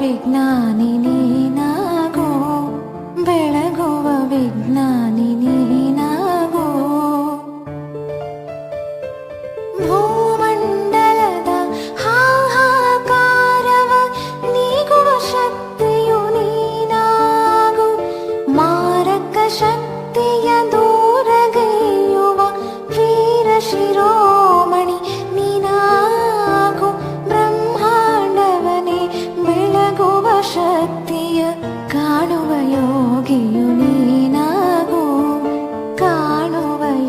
विज्ञानिनी नगो बेगु विज्ञानिनी नगो भूमण्डलद हाहाकारव निगु शक्तिु मक शक्ति यु शक्ति